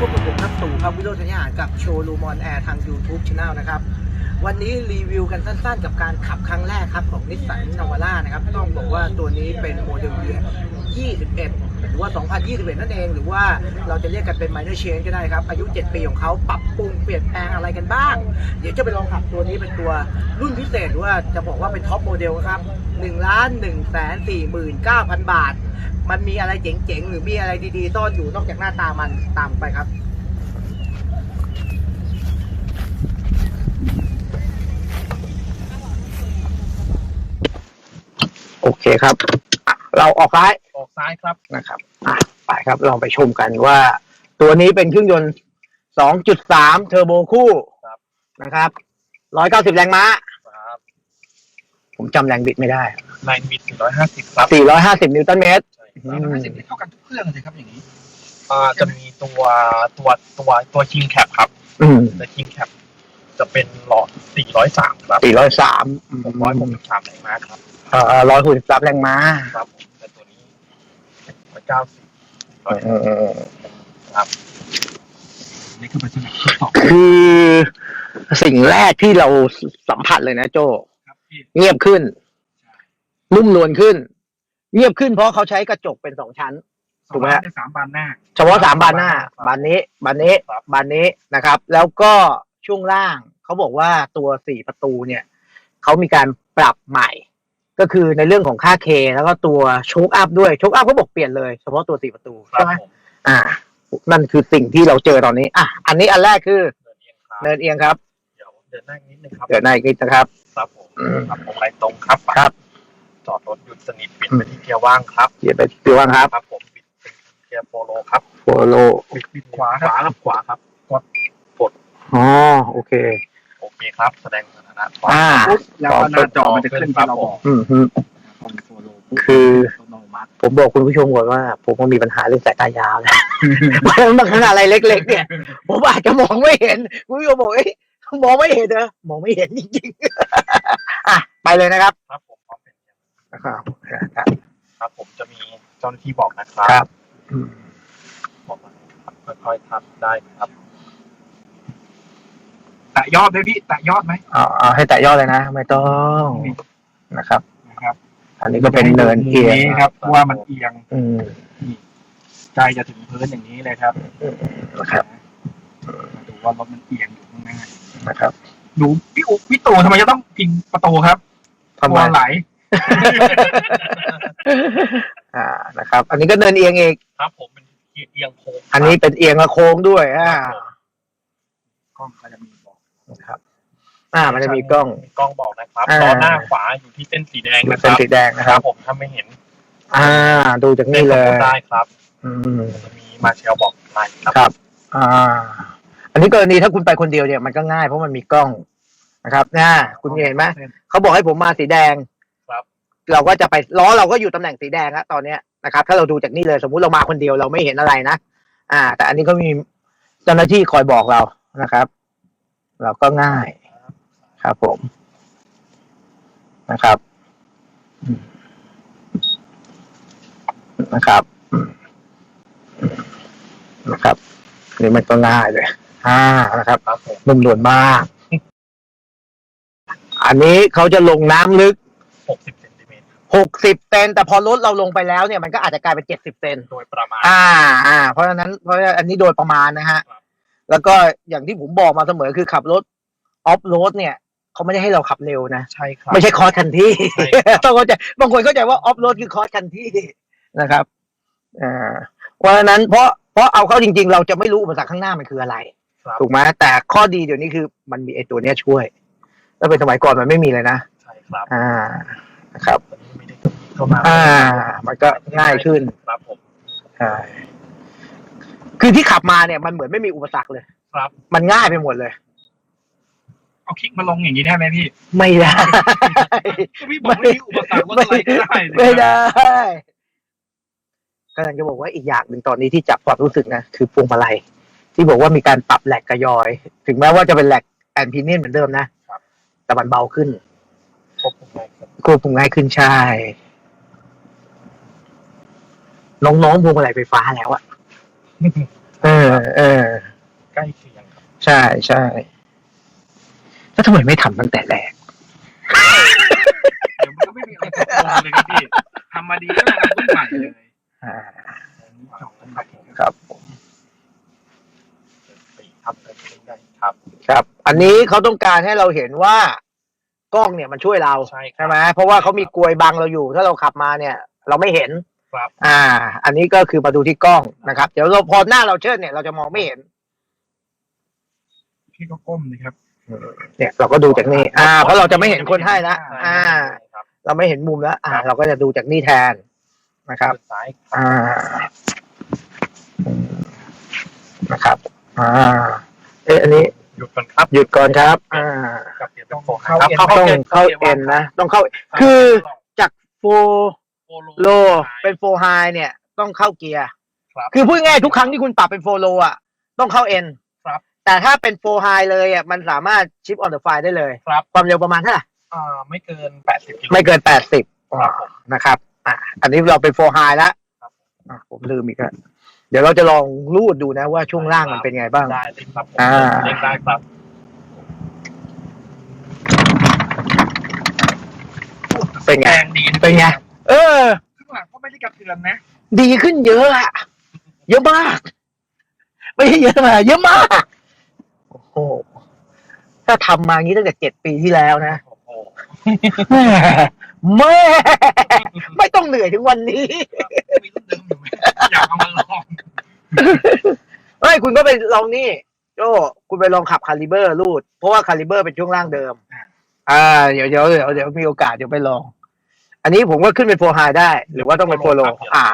พบกับผมครับตู่ครับวิโรจน์ธัญญาหารกับโชว์ลูมอนแอร์ทาง YouTube Channel นะครับ วันนี้รีวิวกันสั้นๆ กับการขับครั้งแรกครับ ของนิสสันนาวาร่านะครับ ต้องบอกว่าตัวนี้เป็นโมเดลเยียร์21 รือว่า 2021 นั่นเอง หรือว่าเราจะเรียกกันเป็น minor change ก็ได้ครับ อายุ 7 ปีของเขาปรับปรุงเปลี่ยนแปลงอะไรกันบ้าง เดี๋ยวจะไปลองขับตัวนี้เป็นตัวรุ่นพิเศษหรือว่าจะบอกว่าเป็นท็อปโมเดลครับ1ล้าน1แสน49,000 บาท มันมีอะไรเจ๋งๆ หรือมีอะไรดีๆซ่อนอยู่นอกจากหน้าตามันตามไปครับโอเคครับ เราออกซ้าย ซ้ายครับนะครับอะไปครับลองไปชมกันว่า ตัวนี้เป็นเครื่องยนต์ 2.3 เทอร์โบคู่ครับนะครับ 190 แรงม้า ครับผมจำแรงบิดไม่ได้แรงบิด450 ครับ450 นิวตันเมตร ใช่อืครับม ห้าสิบเท่ากันทุกเครื่องเลยครับอย่างนี้ อ่าจะมีตัวตัวตัวตัวคิงแคปครับอืมแต่คิงแคปจะเป็นหลอด 403 ครับ403 663แรงม้าครับ เอ่อ163 แรงม้า ครับผมแต่ตัวนี้ 190เออครับนี่คือเป็นสนามทดสอบคือสิ่งแรกที่เราสัมผัสเลยนะโจครับพี่เงียบขึ้นนุ่มนวลขึ้น เงียบขึ้นเพราะเขาใช้กระจกเป็นสองชั้น ถูกไหมฮะ สามบานหน้า เฉพาะสามบานหน้า บานนี้บานนี้บานนี้นะครับ แล้วก็ช่วงล่างเขาบอกว่าตัวสี่ประตูเนี่ยเขามีการปรับใหม่ ก็คือในเรื่องของค่าเค แล้วก็ตัวโชคอัพด้วยโชคอัพเขาบอกเปลี่ยนเลยเฉพาะตัวสี่ประตูครัใช่บไหมผมอ่า นั่นคือสิ่งที่เราเจอตอนนี้อะอันนี้อันแรกคือเดินเอียงครับเนินเอียงครับเดี๋ยวเดินหน้านิดนึงครับเดี๋ยวหน้าอีกนิดนะครับครับผมอืมครับผมไหลตรงครับครับ จอดรถหยุดสนิทปิดไปที่เกียร์ว่างครับเดี๋ยวไปดูว่างครับครับผมปิดเป็นเกียร์โฟโลครับโฟโลปิดปิดขวาขวาครับขวาครับอ๋อโอเคโอเค ครับ แสดงสถานะขวาอ่า ปุ๊บแล้วก็หน้าจอมันจะขึ้นที่เราบอกอืมฮึคอนโซลปุ๊บคือ อัตโนมัติผมบอกคุณผู้ชมก่อนว่า ผมก็มีปัญหาเรื่องสายตายาวนะ เพราะฉะนั้นบางครั้งอะไรเล็ก ๆ เนี่ย ผมอาจจะมองไม่เห็นคุณผู้ชมบอกเอ้ยมองไม่เห็นเหรอมองไม่เห็นจริงๆ อะไปเลยนะครับครับผมพร้อมเป็นครับ ครับ ผมจะมีเจ้าหน้าที่บอกนะครับ ครับ อืมบอกว่าครับค่อยๆทับได้ครับ แตะยอดด้วยพี่แตะยอดไหมเอาเอาให้แตะยอดเลยนะ ไม่ต้องนะครับ นะครับอันนี้ก็เป็นเนินเอียงครับเพราะว่ามันเอียงอืมใจจะถึงพื้นอย่างนี้เลยครับนะครับมาดูว่ารถมันเอียงอยู่ข้างหน้านะครับดูพี่อุพี่ตู่ทำไมจะต้องพิงประตูครับทำกไมลัวไหลอ่านะครับ อันนี้ก็เนินเอียงอีกครับ ผมเป็นเอียงโค้งอันนี้เป็นเอียงและโค้งด้วยอ่ากล้องก็จะมีบอก นะครับ อ่า มันจะมีกล้อง กล้องบอกนะครับอ่า ล้อหน้าขวาอยู่ที่เส้นสีแดงอยู่นะคเส้นรับสีแดงนะคครัรับ บ ผมถ้าไม่เห็นอ่า ดูจากนี่เลยได้ครับอืม จะมีมาเชลบอกมาครับ ครับ อ่า อันนี้กรณีถ้าคุณไปคนเดียวเนี่ยมันก็ง่ายเพราะมันมีกล้องนะครับนะคุณเห็นไหมเขาบอกให้ผมมาสีแดงครับ เราก็จะไปล้อเราก็อยู่ตำแหน่งสีแดงแล้วตอนเนี้ยนะครับ ถ้าเราดูจากนี่เลย สมมุติเรามาคนเดียวเราไม่เห็นอะไรนะ อ่า แต่อันนี้ก็มีเจ้าหน้าที่คอยบอกเรานะครับ เราก็ง่ายครับผมนะครับอืมนะครับอืมนะครับนี่มันก็ง่ายเลยอ่านะครับครับผมนุ่มนวลมาก อันนี้เขาจะลงน้ำลึก60เซนติเมตรหกสิบเซนแต่พอรถเราลงไปแล้วเนี่ยมันก็อาจจะกลายเป็นเจ็ดสิบเซนโดยประมาณ อ่า อ่า เพราะฉะนั้นเพราะฉะนั้นอันนี้โดยประมาณนะฮะครับ แล้วก็อย่างที่ผมบอกมาเสมอคือขับรถออฟโรดเนี่ยเขาไม่ได้ให้เราขับเร็วนะ ใช่ครับ ไม่ใช่คอร์สคันที่ใช่ครับ ต้องเข้าใจบางคนเข้าใจว่าออฟโรดคือคอร์สคันที่นะครับอ่าเพราะฉะนั้นเพราะเพราะเอาเข้าจริง ๆ เราจะไม่รู้อุปสรรคข้างหน้ามันคืออะไร ครับ ถูกไหมแต่ข้อดีเดี๋ยวนี้คือมันมีไอ้ตัวเนี้ยช่วย ถ้าเป็นสมัยก่อนมันไม่มีเลยนะ ใช่ครับอ่านะครับ ตอนนี้ไม่ได้เข้ามาอ่า มันก็ง่ายขึ้นครับผมใช่ คือที่ขับมาเนี่ยมันเหมือนไม่มีอุปสรรคเลยครับ มันง่ายไปหมดเลย เอาคลิกมาลงอย่างนี้ได้ไหมพี่ไม่ได้ พี่บอกไม่มีอุปสรรคว่าอะไรก็ได้เลยไม่ได้กำลังจะบอกว่าอีกอย่างหนึ่งตอนนี้ที่จับความรู้สึกนะคือพวงมาลัย ที่บอกว่ามีการปรับแหลกกระยอย ถึงแม้ว่าจะเป็นแหลกแอนพิเนียนเหมือนเดิมนะแต่มันเบาขึ้นควบคุมได้ครับควบคุมง่ายขึ้นใช่ น้องๆพวงมาลัยไฟฟ้าแล้วอะ เออ เออ ใกล้เคียงครับใช่ใช่แล้วทำไมไม่ทำตั้งแต่แรก เดี๋ยวมันก็ไม่มีอะไรตรงเลยครับพี่ทำมาดีแล้วเราต้องใหม่เลยอ่าจบกันครับผมครับผมปีครับเติมได้ครับ ครับ อันนี้เขาต้องการให้เราเห็นว่ากล้องเนี่ยมันช่วยเราใช่ครับใช่ไหมเพราะว่าเขามีกลวยบังเราอยู่ ถ้าเราขับมาเนี่ย เราไม่เห็น ครับอ่า อันนี้ก็คือมาดูที่กล้องนะครับ เดี๋ยวเราพอหน้าเราเชิดเนี่ยเราจะมองไม่เห็นพี่ก็ก้มนะครับเนี่ยเราก็ดูจากนี่อ่า เพราะเราจะไม่เห็นคนให้ละใช่อ่าครับเราไม่เห็นมุมแล้วอ่าครับเราก็จะดูจากนี่แทนนะครับซ้ายอ่าอืมนะครับอ่าเอ๊ะอันนี้หยุดก่อนครับ หยุดก่อนครับ อ่ากับเปลี่ยนเป็นโฟเข้าครับต้องเข้าเอ็นนะ ต้องเข้า คือจากโฟ โลเป็นโฟไฮเนี่ย ต้องเข้าเกียร์ครับคือพูดง่ายๆทุกครั้งที่คุณปรับเป็นโฟโลอะต้องเข้าเอ็นครับ แต่ถ้าเป็นโฟไฮเลยอะมันสามารถชิปออนเดอะไฟได้เลยครับ ความเร็วประมาณเท่าไหร่อ่าไม่เกินแปดสิบกิโลไม่เกินแปดสิบครับผมนะครับอะอันนี้เราเป็นโฟไฮแล้วครับอะผมลืมอีกแล้วเดี๋ยวเราจะลองรูดดูนะว่าช่วงล่างมันเป็นไงบ้างได้เลยครับผมอ่าเล่นได้ครับเป็นไงแรงดีะเป็นไง เออ ข้างหลังก็ไม่ได้กระเทือนนะดีขึ้นเยอะอะเยอะมาก ไม่ใช่เยอะมากเยอะมากโอ้โหถ้าทำมาอย่างนี้ตั้งแต่เจ็ดปีที่แล้วนะโอ้โหแม่แม่ไม่ต้องเหนื่อยถึงวันนี้มีรุ่นเดิมอยู่ไหมอยากเอามาลองเฮ้ยคุณก็ไปลองนี่โจคุณไปลองขับคาลิเบอร์รูดเพราะว่าคาลิเบอร์เป็นช่วงล่างเดิม อ่า เดี๋ยวเดี๋ยวเดี๋ยวเดี๋ยวมีโอกาสเดี๋ยวไปลอง อันนี้ผมก็ขึ้นเป็นโฟไฮได้ หรือว่าต้องเป็นโฟโลอ่า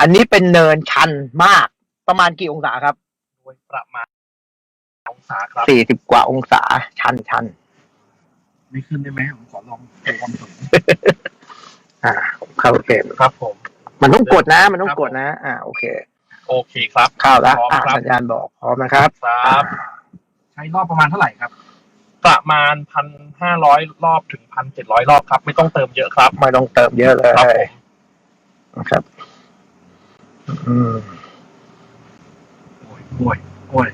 อันนี้เป็นเนินชันมากประมาณกี่องศาครับโดยประมาณองศาครับสี่สิบกว่าองศาชันชันไม่ขึ้นได้ไหมผมขอลองดูความสูงอ่าเข้าเกมครับผม มันต้องกดนะ มันต้องกดนะ อ่า โอเค โอเคครับเข้าแล้วพร้อมอ่าครับสัญญาณบอกพร้อมนะครับ ครับ ใช้รอบประมาณเท่าไหร่ครับ ประมาณพันห้าร้อยรอบถึงพันเจ็ดร้อยรอบครับ ไม่ต้องเติมเยอะครับ ไม่ต้องเติมเยอะเลยครับผมนะครับ อืมโอ้ยโอ้ยโอ้ย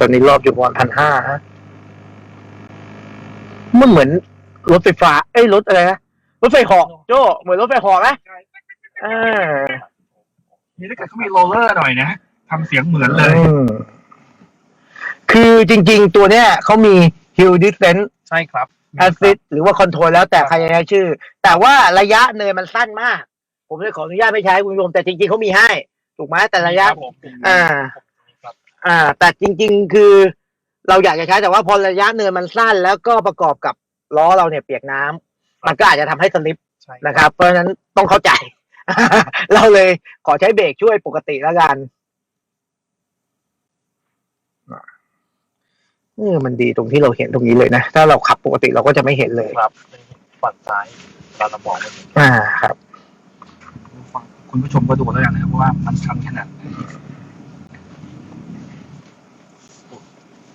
ตอนนี้รอบอยู่ประมาณพันห้าฮะมันเหมือนรถไฟฟ้า เอ้ยรถอะไรนะรถไฟเหาะโจเหมือนรถไฟเหาะไหมเออนี่ถ้าเกิดเขามีโรลเลอร์หน่อยนะทำเสียงเหมือนเลย อืม คือจริง ๆ ตัวเนี้ยเขามี hill distance ใช่ครับ assist หรือว่า control แล้วแต่ใครจะใช้ชื่อ แต่ว่าระยะเนินมันสั้นมาก ผมเลยขออนุญาตไม่ใช้คุณผู้ชมแต่จริงๆเขามีให้ ถูกไหมแต่ระยะ ครับผมอ่า ครับอ่า แต่จริง ๆ คือเราอยากจะใช้แต่ว่าพอระยะเนินมันสั้น แล้วก็ประกอบกับล้อเราเนี่ยเปียกน้ำมันก็อาจจะทำให้สลิปใช่นะครับ เพราะฉะนั้นต้องเข้าใจ เราเลยขอใช้เบรกช่วยปกติแล้วกัน เออมันดีตรงที่เราเห็นตรงนี้เลยนะ ถ้าเราขับปกติเราก็จะไม่เห็นเลยครับฝั่งซ้ายตอนเรามองมันอ่าครับฟังคุณผู้ชมก็ดูแล้วกันนะครับเพราะว่ามันชันขนาดไหน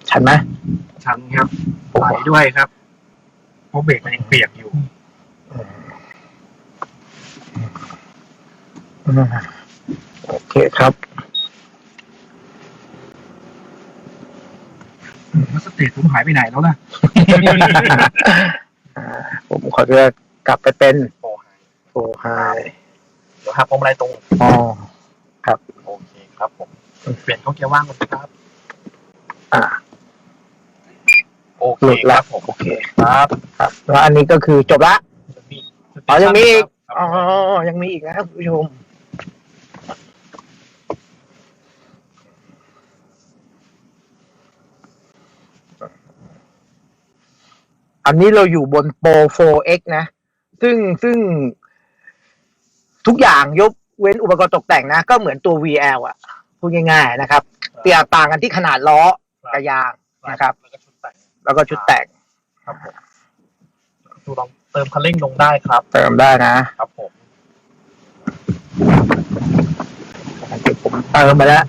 ชันไหมชันครับไหลด้วยครับเพราะเบรกมันยังเปียกอยู่อืมโอเคครับ แล้วสเตจผมหายไปไหนแล้วล่ะอ่าผมขอเลือกกลับไปเป็นโอ้ไฮโฟไฮเดี๋ยวหักพวงมาลัยตรง อ๋อโอเคครับผม เปลี่ยนเข้าเกียร์ว่างกันครับ อ่า โอเคหลุดคละรับผม โอเคครับ ครับ แล้วอันนี้ก็คือจบละจะมีอ๋อยังมีอีกครับอ๋อ ยังมีอีกนะคุณผู้ชม อันนี้เราอยู่บนโปร 4X นะ ซึ่งซึ่งทุกอย่างยกเว้นอุปกรณ์ตกแต่งนะ ก็เหมือนตัว VL อะพูดง่ายๆนะครับเตียต่างกันที่ขนาดล้อกับยางนะครับ แล้วก็ชุดแต่งแล้วก็ชุดแต่งครับผมดูลองเติมคันเร่งลงได้ครับ เติมได้นะครับผมผมเติมไปแล้ว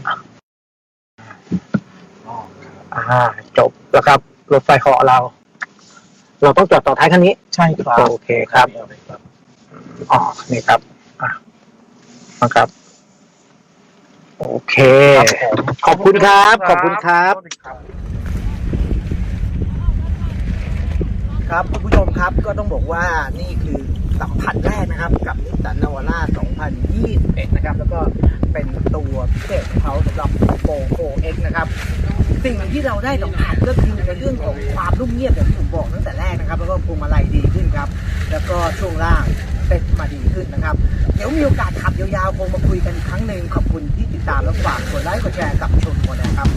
อ่าจบแล้วครับ รถไฟเหาะเรา เราต้องจอดต่อท้ายคันนี้ ใช่ครับโอเคครับอ๋อนี่ครับอะนะครับ โอเคครับผมขอบคุณครับ ขอบคุณครับ ครับคุณผู้ชมครับก็ต้องบอกว่านี่คือสัมผัสแรกนะครับ กับนิสสันนาวาร่า 2021 นะครับ แล้วก็เป็นตัวพิเศษของเขาสำหรับโปรโ X นะครับ สิ่งที่เราได้สัมผัสก็คือในเรื่องของความนุ่มเงียบอย่างที่ผมบอกตั้งแต่แรกนะครับ แล้วก็พวงมาลัยดีขึ้นครับ แล้วก็ช่วงล่างเซ็ตมาดีขึ้นนะครับ เดี๋ยวมีโอกาสขับยาวๆคงมาคุยกันอีกครั้งหนึ่งขอบคุณที่ติดตามและฝากกดไลค์กดแชร์กับชมคนนะครับ